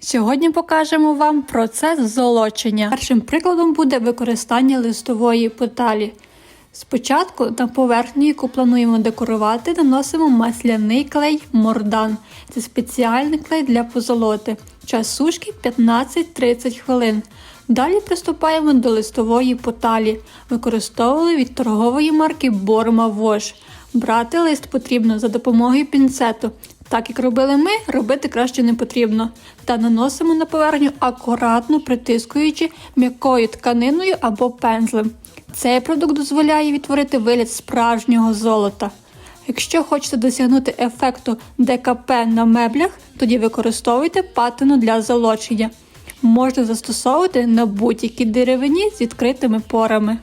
Сьогодні покажемо вам процес золочення. Першим прикладом буде використання листової петалі. Спочатку на поверхню, яку плануємо декорувати, наносимо масляний клей мордан. Це спеціальний клей для позолоти. Час сушки 15-30 хвилин. Далі приступаємо до листової поталі. Використовували від торгової марки Борма Вош. Брати лист потрібно за допомогою пінцету. Так як робили ми, робити краще не потрібно. Та наносимо на поверхню акуратно притискуючи м'якою тканиною або пензлем. Цей продукт дозволяє відтворити вигляд справжнього золота. Якщо хочете досягнути ефекту ДКП на меблях, тоді використовуйте патину для золочення. Можна застосовувати на будь-якій деревині з відкритими порами.